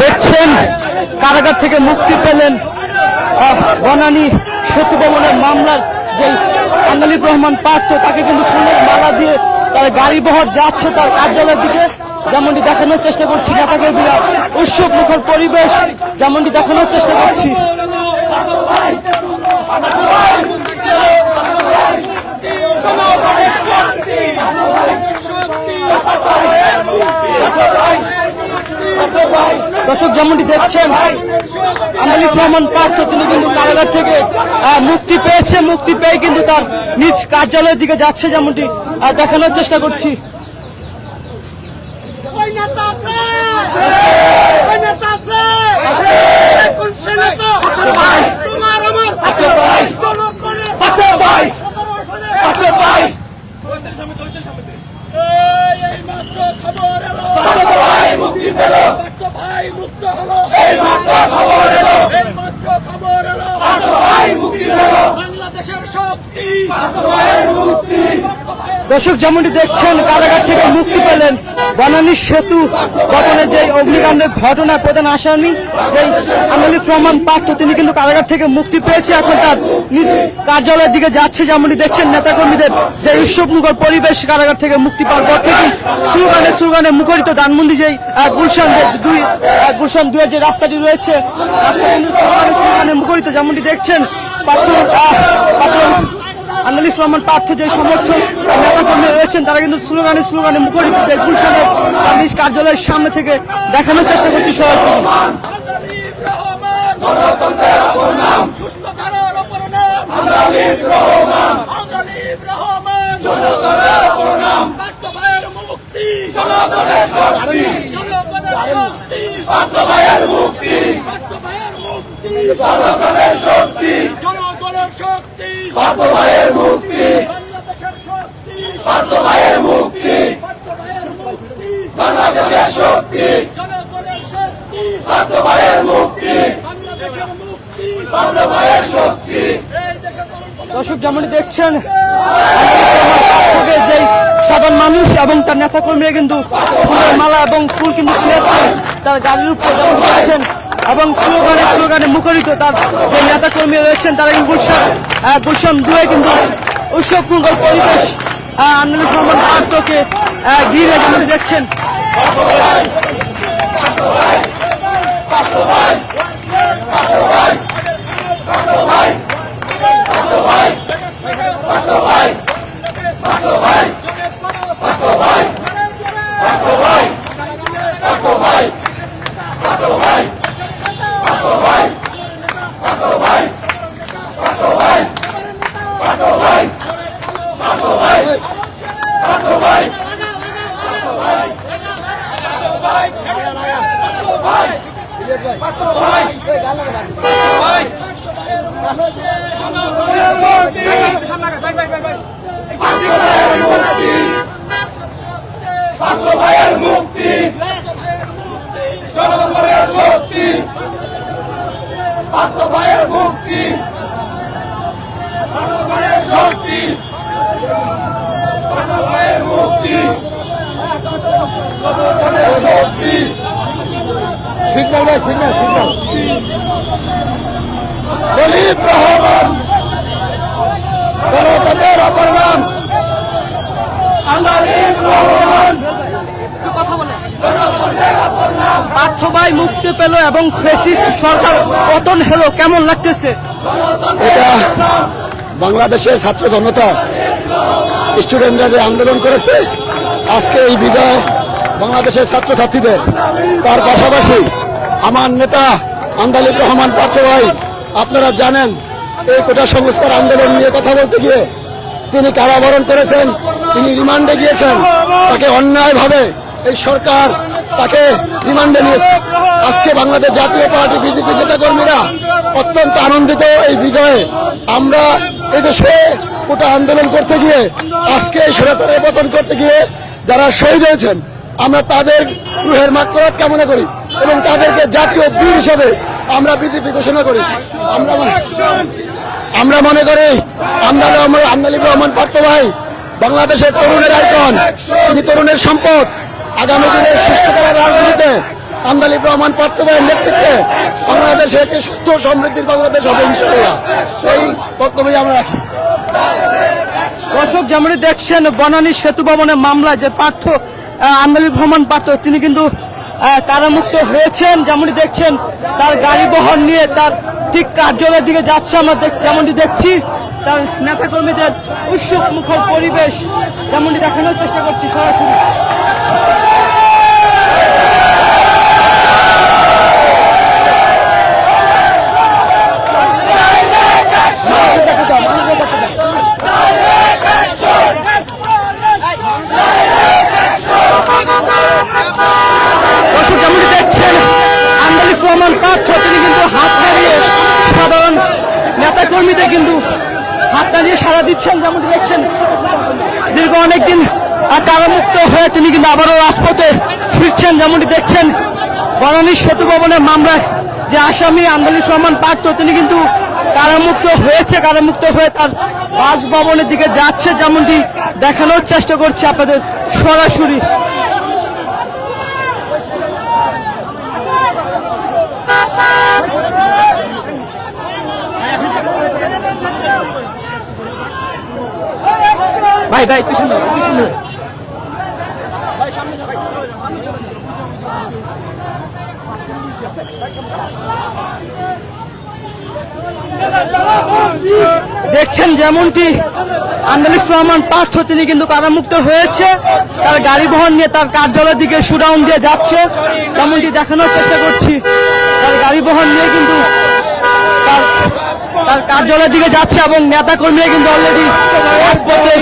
দেখছেন কারাগার থেকে মুক্তি পেলেন বনানী সেতু ভবনের মামলার যে আন্দালিব রহমান পার্থ, তাকে কিন্তু ফুলের মালা দিয়ে তার গাড়ি বহর যাচ্ছে তার কার্যালয়ের দিকে। যেমনটি দেখানোর চেষ্টা করছি নেতাকে বিরাট উৎসব মুখর পরিবেশ, যেমনটি দেখানোর চেষ্টা করছি। দর্শক যেমনটি দেখছেন আন্দালিব রহমান পাত্র তিনি কিন্তু কারাগার থেকে মুক্তি পেয়েছে মুক্তি পেয়ে কিন্তু তার নিজ কার্যালয়ের দিকে যাচ্ছে যেমনটি দেখানোর চেষ্টা করছি। আছে ওই নেতা আছে কোন সে নেতা তোমার আমার জনগণের জনগণের এই মাত্র খবর এলো ভাই মুক্তি পেল ভাই মুক্ত হলো এই মাত্র খবর এলো। খবর এলো। মুক্তি বাংলাদেশের শক্তি। মুক্তি। দর্শক যেমনটি দেখছেন, কারাগার থেকে মুক্তি পেলেন বনানী সেতু ভবনের যে অগ্নিকাণ্ডের ঘটনা প্রধান আসামি যে আমিলিফ রহমান পার্থ, তিনি কিন্তু কারাগার থেকে মুক্তি পেয়েছে। এখন তার নিজ কার্যালয়ের দিকে যাচ্ছে, যেমনটি দেখছেন নেতাকর্মীদের যে উৎসবমুখর পরিবেশ, কারাগার থেকে মুক্তি পাওয়ার পর থেকেই স্লোগানে স্লোগানে মুখরিত ধানমন্ডি যেই গুলশান দুই গুলশান দুয়ের যে রাস্তাটি রয়েছে রাস্তাটি স্লোগানে মুখরিত, যেমনটি দেখছেন পাথর পাথর রহমান পার্থ যে সমর্থক নেতাকর্মী রয়েছেন, তারা কিন্তু স্লোগানে স্লোগানে মুখরিত গুলশানের নিজ কার্যালয়ের সামনে থেকে দেখানোর চেষ্টা করছি সরাসরি। মুক্তি জনগণের শক্তি। জনগণের শক্তি পার্থ ভাইয়ের মুক্তি। বাংলাদেশের শক্তি। পার্থ ভাইয়ের মুক্তি। পার্থ ভাইয়ের মুক্তি। বাংলাদেশের শক্তি। জনগণের শক্তি। পার্থ ভাইয়ের মুক্তি। বাংলাদেশের মুক্তি। পার্থ ভাইয়ের শক্তি। এই দেশের তরুণ দর্শক যেমনটি দেখছেন যে সাধারণ মানুষ এবং তার নেতাকর্মীরা কিন্তু ফুলের মালা এবং ফুল কিন্তু ছিঁড়েছেন তার গাড়ির উপর যেমন এবং স্লোগানে স্লোগানে মুখরিত তার যে নেতাকর্মী রয়েছেন, তারা কিন্তু গুলশান গুলশান দুয়ে কিন্তু উৎসব মুঙ্গল পরিবেশ আন্দোলন রহমান পাত্রকে ঘিরে যেমনটি দেখছেন পার্থ মুক্তি শক্তি পার্থ ভাইয়ের মুক্তি জনগণের শক্তি পার্থ ভাইয়ের মুক্তি শক্তি সিগন্যাল ভাই সিগন্যাল সিগন্যাল। দলীপ রহমান গণতন্ত্রের অপর নাম পার্থ ভাই মুক্তি পেল এবং ফেসিস্ট সরকার পতন হলো কেমন লাগতেছে? এটা বাংলাদেশের ছাত্র জনতা স্টুডেন্টরা যে আন্দোলন করেছে আজকে এই বিজয় বাংলাদেশের ছাত্রছাত্রীদের। তার পাশাপাশি আমার নেতা আন্দালিব রহমান পার্থ ভাই, আপনারা জানেন এই কোটা সংস্কার আন্দোলন নিয়ে কথা বলতে গিয়ে তিনি কারাবরণ করেছেন, তিনি রিমান্ডে গিয়েছেন, তাকে অন্যায়ভাবে এই সরকার তাকে রিমান্ডে নিয়েছে। আজকে বাংলাদেশ জাতীয় পার্টি বিজেপি নেতাকর্মীরা অত্যন্ত আনন্দিত এই বিজয়ে। আমরা এই দেশে কোটা আন্দোলন করতে গিয়ে, আজকে এই স্বৈরাচারের পতন করতে গিয়ে যারা শহীদ হয়েছেন, আমরা তাদের রুহের মাকড়াত কামনা করি। এবং তাদেরকে জাতীয় বীর হিসেবে আমরা বিজেপি ঘোষণা করি। আমরা আমরা মনে করি আমদানি আমদালিব রহমান ভাই বাংলাদেশের তরুণের আইকন। তিনি তরুণের সম্পদ। আগামী দিনের সুস্থ করার রাজনীতিতে আমদালিব রহমান পার্থ ভাইয়ের নেতৃত্বে বাংলাদেশে একটি সুস্থ সমৃদ্ধির বাংলাদেশ হবে ইনশাল্লাহ এই বক্তব্য আমরা রাখি। দর্শক, যেমনটি দেখছেন, বনানী সেতু ভবনের মামলায় যে পার্থ আন্দালি ভ্রমণ পার্থ, তিনি কিন্তু কারামুক্ত হয়েছেন, যেমনটি দেখছেন, তার গাড়ি বহন নিয়ে তার ঠিক কার্যালয়ের দিকে যাচ্ছে আমরা যেমনটি দেখছি, তার নেতাকর্মীদের উৎসব মুখর পরিবেশ, যেমনটি দেখানোর চেষ্টা করছি সরাসরি দর্শক যেমনটি দেখছেন আন্দালিফ রহমান পার্থ তিনি কিন্তু হাত নাড়িয়ে সাধারণ নেতাকর্মীদের কিন্তু হাত নাড়িয়ে সাড়া দিচ্ছেন, যেমনটি দেখছেন। দীর্ঘ অনেকদিন কারামুক্ত হয়ে তিনি কিন্তু আবারও রাজপথে ফিরছেন, যেমনটি দেখছেন। বনানী সেতু ভবনের মামলায় যে আসামি আন্দালিফ রহমান পার্থ তিনি কিন্তু কারামুক্ত হয়েছে, কারামুক্ত হয়ে তার বাসভবনের দিকে যাচ্ছে, যেমনটি দেখানোর চেষ্টা করছে আপনাদের সরাসরি। ভাই ভাই, পিছনে পিছনে দেখছেন যেমনটি আন্দালিফ রহমান পার্থ, তিনি কিন্তু কারামুক্ত হয়েছে। তার গাড়ি বহন নিয়ে তার কার্যালয়ের দিকে সুডাউন দিয়ে যাচ্ছে। যেমনটি দেখানোর চেষ্টা করছি, তার গাড়ি বহন নিয়ে কিন্তু তার তার কার্যালয়ের দিকে যাচ্ছে এবং নেতা কর্মীরা কিন্তু অলরেডি রাজপথে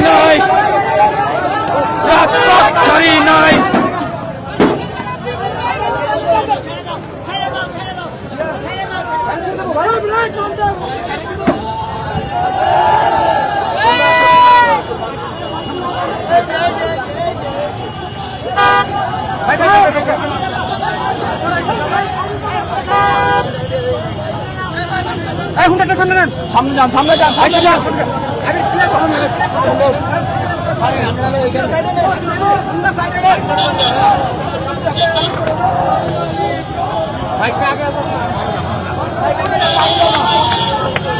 রাজপথ ছাড়ি নাই। এই হুন্ডাটা সামনে নেন। সামনে যান সামনে যান সামনে যান।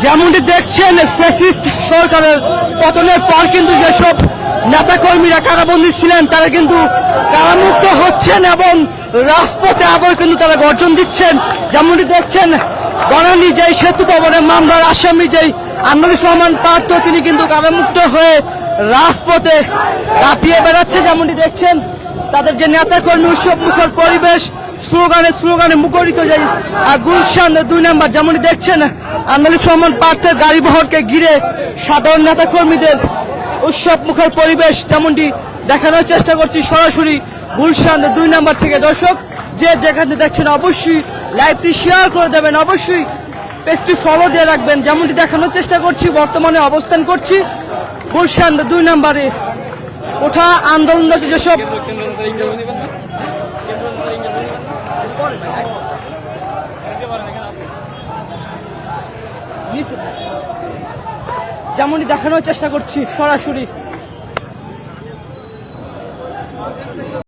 যেমনটি দেখছেন ফ্যাসিস্ট সরকারের পতনের পর কিন্তু যেসব নেতাকর্মীরা কারাবন্দী ছিলেন তারা কিন্তু কারামুক্ত হচ্ছেন এবং রাজপথে আবার কিন্তু তারা গর্জন দিচ্ছেন। যেমনটি দেখছেন বনানী যেই সেতু ভবনের মামলার আসামি যেই আন্দালিস রহমান পার্থ তিনি কিন্তু কারামুক্ত হয়ে রাজপথে কাঁপিয়ে বেড়াচ্ছে যেমনটি দেখছেন। তাদের যে নেতাকর্মী উৎসব মুখর পরিবেশ, স্লোগানে স্লোগানে মুখরিত আর গুলশান দুই নাম্বার যেমনটি দেখছেন আন্দালিফ রহমান পার্থের গাড়ি বহরকে ঘিরে সাধারণ নেতা কর্মীদের উৎসব মুখর পরিবেশ যেমনটি দেখানোর চেষ্টা করছি সরাসরি গুলশান দুই নাম্বার থেকে। দর্শক, যে যেখানে দেখছেন অবশ্যই লাইভটি শেয়ার করে দেবেন। অবশ্যই পেজটি ফলো দিয়ে রাখবেন। যেমনটি দেখানোর চেষ্টা করছি, বর্তমানে অবস্থান করছি গুলশান দুই নাম্বারে। ওঠা আন্দোলন যেসব যেমনটি দেখানোর চেষ্টা করছি, সরাসরি